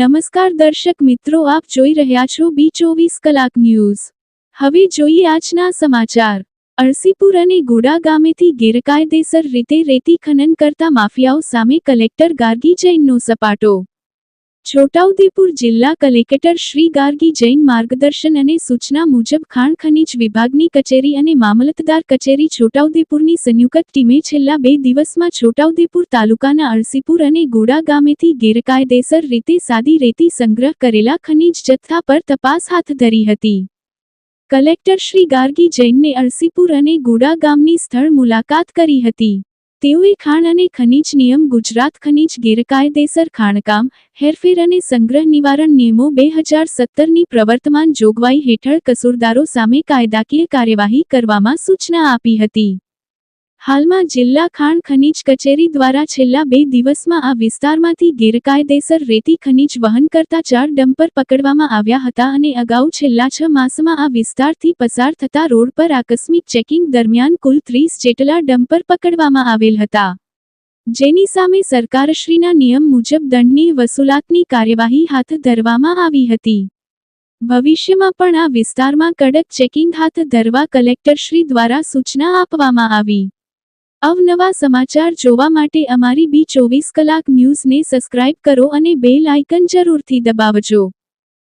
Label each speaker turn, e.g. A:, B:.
A: નમસ્કાર દર્શક મિત્રો, આપ જોઈ રહ્યા છો બી ચોવીસ કલાક ન્યૂઝ. હવે જોઈએ આજના સમાચાર. અરસીપુર અને ગોડા ગામેથી ગેરકાયદેસર રીતે રેતી ખનન કરતા માફિયાઓ સામે કલેક્ટર ગાર્ગી જૈનનો સપાટો છોટાઉદેપુર જિલ્લા કલેક્ટર શ્રી ગાર્ગી જૈન માર્ગદર્શન અને સૂચના મુજબ ખાણ ખનીજ વિભાગની કચેરી અને મામલતદાર કચેરી છોટાઉદેપુરની સંયુક્ત ટીમે છેલ્લા બે દિવસમાં છોટાઉદેપુર તાલુકાના અરસીપુર અને ગોડા ગામેથી ગેરકાયદેસર રીતે સાદી રેતી સંગ્રહ કરેલા ખનીજ જથ્થા પર તપાસ હાથ ધરી હતી. કલેક્ટર શ્રી ગાર્ગી જૈનને અરસીપુર અને ગોડા ગામની સ્થળ મુલાકાત કરી હતી. તેઓએ ખાણ અને ખનીજ નિયમ, ગુજરાત ખનીજ ગેરકાયદેસર ખાણકામ, હેરફેર અને સંગ્રહ નિવારણ નિયમો બે હજાર સત્તરની પ્રવર્તમાન જોગવાઈ હેઠળ કસૂરદારો સામે કાયદાકીય કાર્યવાહી કરવામાં સૂચના આપી હતી. હાલમાં જિલ્લા ખાણ ખનીજ કચેરી દ્વારા છેલ્લા બે દિવસમાં આ વિસ્તારમાંથી ગેરકાયદેસર રેતી ખનીજ વહન કરતા ચાર ડમ્પર પકડવામાં આવ્યા હતા અને અગાઉ છેલ્લા છ માસમાં આ વિસ્તારથી પસાર થતા રોડ પર આકસ્મિક ચેકિંગ દરમિયાન કુલ ત્રીસ જેટલા ડમ્પર પકડવામાં આવેલ હતા. જેની સામે સરકારશ્રીના નિયમ મુજબ દંડની વસૂલાતની કાર્યવાહી હાથ ધરવામાં આવી હતી. ભવિષ્યમાં પણ આ વિસ્તારમાં કડક ચેકિંગ હાથ ધરવા કલેક્ટરશ્રી દ્વારા સૂચના આપવામાં આવી. અવનવા સમાચાર જોવા માટે અમારી બી ચોવીસ કલાક ન્યૂઝને સબસ્ક્રાઇબ કરો અને બેલ આઇકન જરૂરથી દબાવજો.